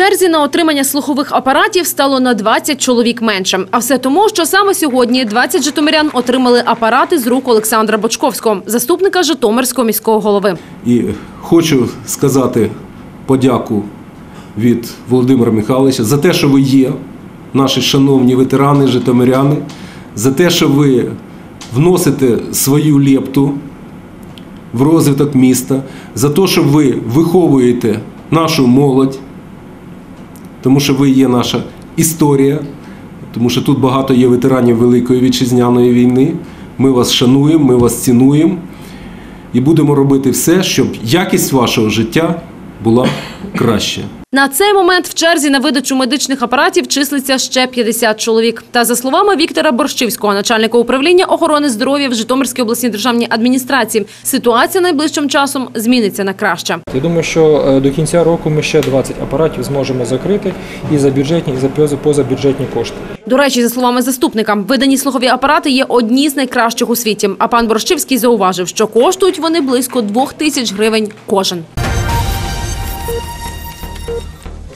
черзі на отримання слухових апаратів стало на 20 чоловік менше. А все тому, що саме сьогодні 20 житомирян отримали апарати з рук Олександра Бочковського, заступника Житомирського міського голови. І хочу сказати подяку від Володимира Михайловича за те, що ви є, наші шановні ветерани, житомиряни, за те, що ви вносите свою лепту в розвиток міста, за те, що ви виховуєте нашу молодь, тому що ви є наша історія, тому що тут багато є ветеранів Великої вітчизняної війни. Ми вас шануємо, ми вас цінуємо і будемо робити все, щоб якість вашого життя була краща. На цей момент в черзі на видачу медичних апаратів числиться ще 50 чоловік. Та за словами Віктора Борщивського, начальника управління охорони здоров'я в Житомирській обласній державній адміністрації, ситуація найближчим часом зміниться на краще. Я думаю, що е, до кінця року ми ще 20 апаратів зможемо закрити і за бюджетні, і за поза- позабюджетні кошти. До речі, за словами заступника, видані слухові апарати є одні з найкращих у світі. А пан Борщивський зауважив, що коштують вони близько двох тисяч гривень кожен.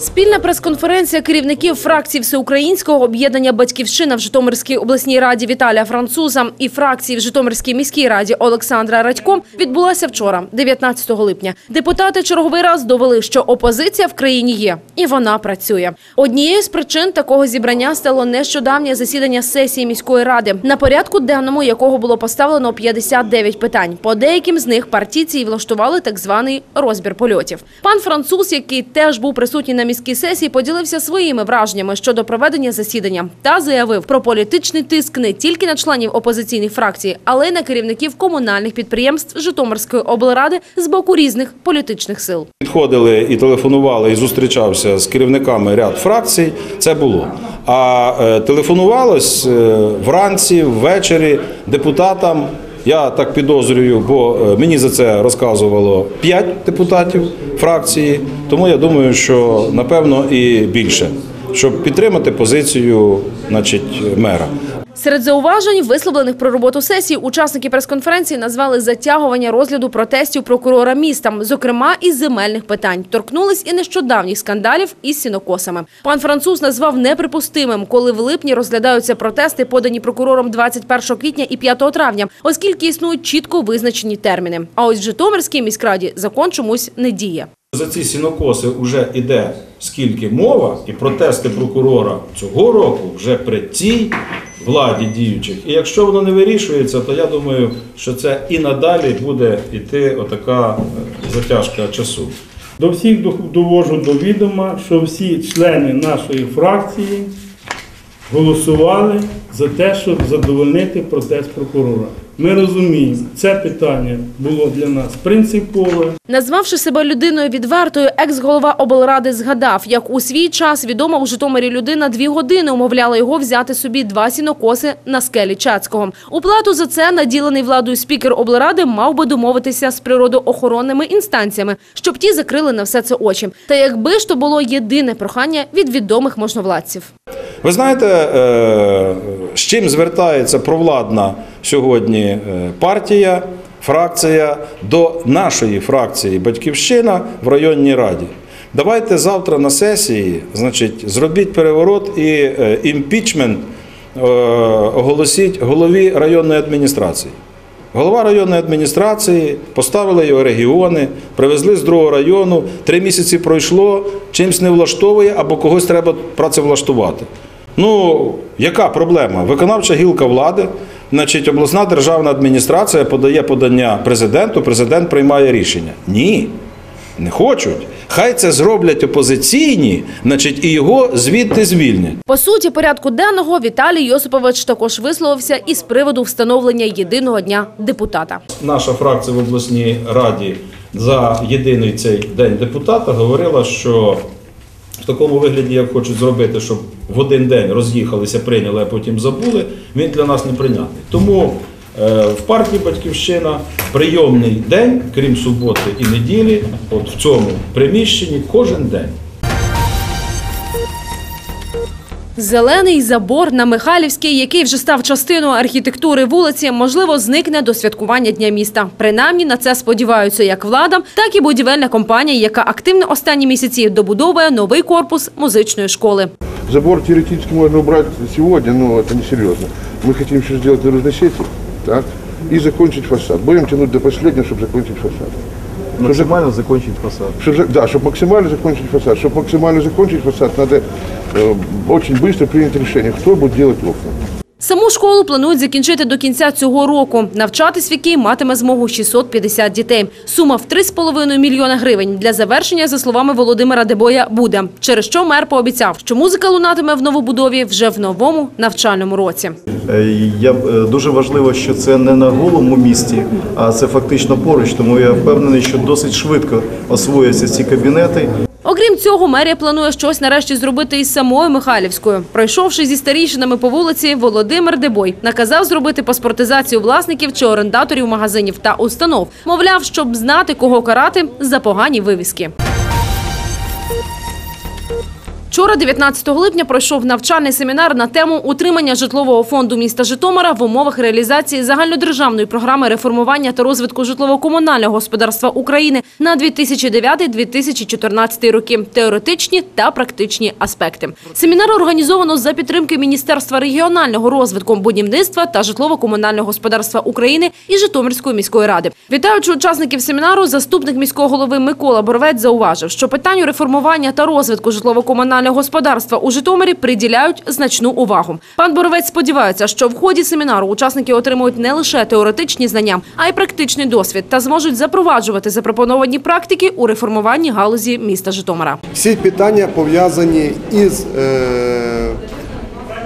Спільна прес-конференція керівників фракцій Всеукраїнського об'єднання Батьківщина в Житомирській обласній раді Віталія Француза і фракції в Житомирській міській раді Олександра Радько відбулася вчора, 19 липня. Депутати черговий раз довели, що опозиція в країні є, і вона працює. Однією з причин такого зібрання стало нещодавнє засідання сесії міської ради, на порядку денному якого було поставлено 59 питань. По деяким з них партійці влаштували так званий розбір польотів. Пан француз, який теж був присутній на міській сесії, поділився своїми враженнями щодо проведення засідання та заявив про політичний тиск не тільки на членів опозиційних фракцій, але й на керівників комунальних підприємств Житомирської облради з боку різних політичних сил. Підходили і телефонували, і зустрічався з керівниками ряд фракцій. Це було. А е, телефонувалось е, вранці, ввечері депутатам. Я так підозрюю, бо е, мені за це розказувало 5 депутатів фракції. Тому я думаю, що напевно і більше, щоб підтримати позицію, значить, мера. Серед зауважень, висловлених про роботу сесії, учасники прес-конференції назвали затягування розгляду протестів прокурора міста, зокрема із земельних питань. Торкнулись і нещодавніх скандалів із сінокосами. Пан француз назвав неприпустимим, коли в липні розглядаються протести, подані прокурором 21 квітня і 5 травня, оскільки існують чітко визначені терміни. А ось в Житомирській міськраді закон чомусь не діє. За ці сінокоси вже йде скільки мова, і протести прокурора цього року вже при цій владі діючих. І якщо воно не вирішується, то я думаю, що це і надалі буде йти отака е, затяжка часу. До всіх довожу до відома, що всі члени нашої фракції голосували за те, щоб задовольнити протест прокурора. Ми розуміємо, це питання було для нас принципове. Назвавши себе людиною відвертою, екс-голова облради згадав, як у свій час відома у Житомирі людина дві години умовляла його взяти собі два сінокоси на скелі Чацького. У плату за це наділений владою спікер облради мав би домовитися з природоохоронними інстанціями, щоб ті закрили на все це очі. Та якби ж то було єдине прохання від відомих можновладців. Ви знаєте, е, з чим звертається провладна сьогодні е, партія, фракція до нашої фракції Батьківщина в районній раді? Давайте завтра на сесії, значить, зробіть переворот і е, імпічмент оголосіть голові районної адміністрації. Голова районної адміністрації, поставили його регіони, привезли з другого району, три місяці пройшло, чимсь не влаштовує або когось треба працевлаштувати. Ну, яка проблема? Виконавча гілка влади, значить, обласна державна адміністрація подає подання президенту, президент приймає рішення. Ні, не хочуть. Хай це зроблять опозиційні, значить, і його звідти звільнять. По суті, порядку денного Віталій Йосипович також висловився із приводу встановлення єдиного дня депутата. наша фракція в обласній раді за єдиний цей день депутата говорила, що в такому вигляді, як хочуть зробити, щоб в один день роз'їхалися, прийняли, а потім забули, він для нас не прийнятний. Тому е, в партії Батьківщина прийомний день, крім суботи і неділі, от в цьому приміщенні кожен день. Зелений забор на Михайлівській, який вже став частиною архітектури вулиці, можливо, зникне до святкування Дня міста. Принаймні на це сподіваються як влада, так і будівельна компанія, яка активно останні місяці добудовує новий корпус музичної школи. Забор теоретически можно убрать сегодня, но это несерьезно. Мы хотим еще сделать наружной сети, так, и закончить фасад. Будем тянуть до последнего, чтобы закончить фасад. Максимально закончить фасад. Чтоб, за- да, чтобы максимально закончить фасад. Чтобы максимально закончить фасад, надо э, очень быстро принять решение, кто будет делать окна. Саму школу планують закінчити до кінця цього року, навчатись в якій матиме змогу 650 дітей. Сума в 3,5 мільйона гривень для завершення, за словами Володимира Дебоя, буде. Через що мер пообіцяв, що музика лунатиме в новобудові вже в новому навчальному році. Е, Я е, дуже важливо, що це не на голому місці, а це фактично поруч. Тому я впевнений, що досить швидко освояться ці кабінети. Окрім цього, мерія планує щось нарешті зробити із самою Михайлівською. Пройшовши зі старійшинами по вулиці, Володимир Дебой наказав зробити паспортизацію власників чи орендаторів магазинів та установ. Мовляв, щоб знати, кого карати за погані вивіски. Вчора, 19 липня, пройшов навчальний семінар на тему утримання житлового фонду міста Житомира в умовах реалізації загальнодержавної програми реформування та розвитку житлово-комунального господарства України на 2009-2014 роки. Теоретичні та практичні аспекти. Семінар організовано за підтримки Міністерства регіонального розвитку, будівництва та житлово-комунального господарства України і Житомирської міської ради. Вітаючи учасників семінару, заступник міського голови Микола Боровець зауважив, що питанню реформування та розвитку житлово-комунального господарства у Житомирі приділяють значну увагу. Пан Боровець сподівається, що в ході семінару учасники отримують не лише теоретичні знання, а й практичний досвід та зможуть запроваджувати запропоновані практики у реформуванні галузі міста Житомира. Всі питання пов'язані із е,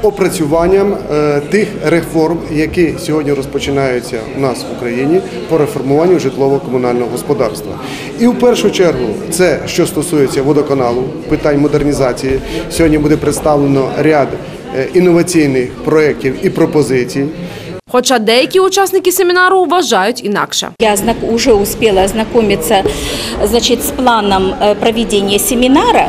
опрацюванням е, тих реформ, які сьогодні розпочинаються у нас в Україні по реформуванню житлово-комунального господарства. І в першу чергу це що стосується водоканалу, питань модернізації. Сьогодні буде представлено ряд е, інноваційних проєктів і пропозицій. Хоча деякі учасники семінару вважають інакше. Я знак- уже успела ознакомиться значит, с планом э, проведения семинара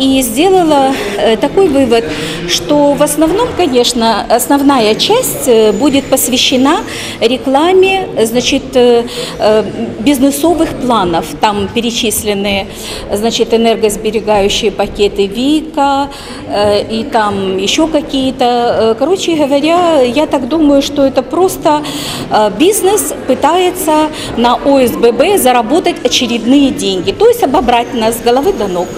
и сделала э, такой вывод, что в основном, конечно, основная часть э, будет посвящена рекламе значит, э, э, бизнесовых планов. Там перечислены значит, энергосберегающие пакеты ВИКа э, и там еще какие-то. Э, Короче говоря, я так думаю, что это просто э, бизнес пытается на ОСББ заработать очередные деньги, то есть обобрать нас с головы до ног.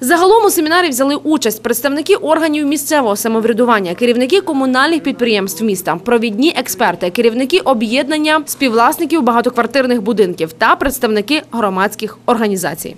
Загалом у семінарі взяли участь представники органів місцевого самоврядування, керівники комунальних підприємств міста, провідні експерти, керівники об'єднання співвласників багатоквартирних будинків та представники громадських організацій.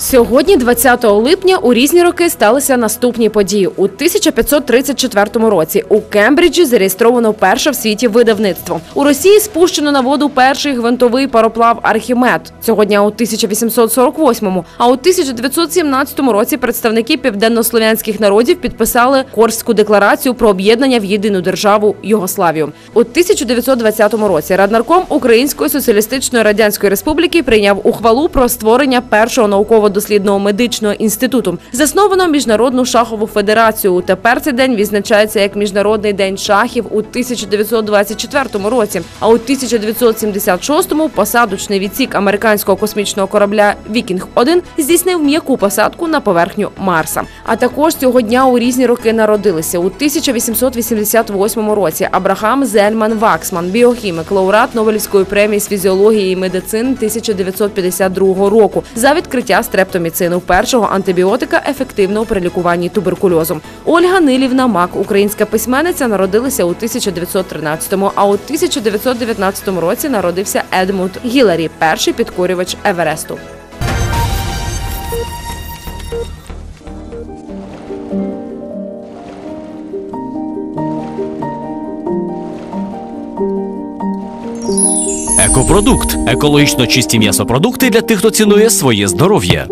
Сьогодні, 20 липня, у різні роки сталися наступні події. У 1534 році у Кембриджі зареєстровано перше в світі видавництво. У Росії спущено на воду перший гвинтовий пароплав Архімед. Цього дня у 1848-му. А у 1917 році представники південнослов'янських народів підписали Корську декларацію про об'єднання в єдину державу Югославію. У 1920 році Раднарком Української соціалістичної радянської республіки прийняв ухвалу про створення першого науково-дослідного медичного інституту. Засновано міжнародну шахову федерацію. Тепер цей день відзначається як міжнародний день шахів у 1924 році. А у 1976-му посадочний відсік американського космічного корабля Вікінг 1 здійснив м'яку посадку на поверхню Марса. А також цього дня у різні роки народилися у 1888 році. Абрахам Зельман Ваксман, біохімік, лауреат Нобелівської премії з фізіології і медицини 1952 року за відкриття стрептоміцину, першого антибіотика ефективного при лікуванні туберкульозом. Ольга Нилівна Мак, українська письменниця, народилася у 1913-му, а у 1919 році народився Едмунд Гіларі, перший підкорювач Евересту. Екопродукт екологічно чисті м'ясопродукти для тих, хто цінує своє здоров'я.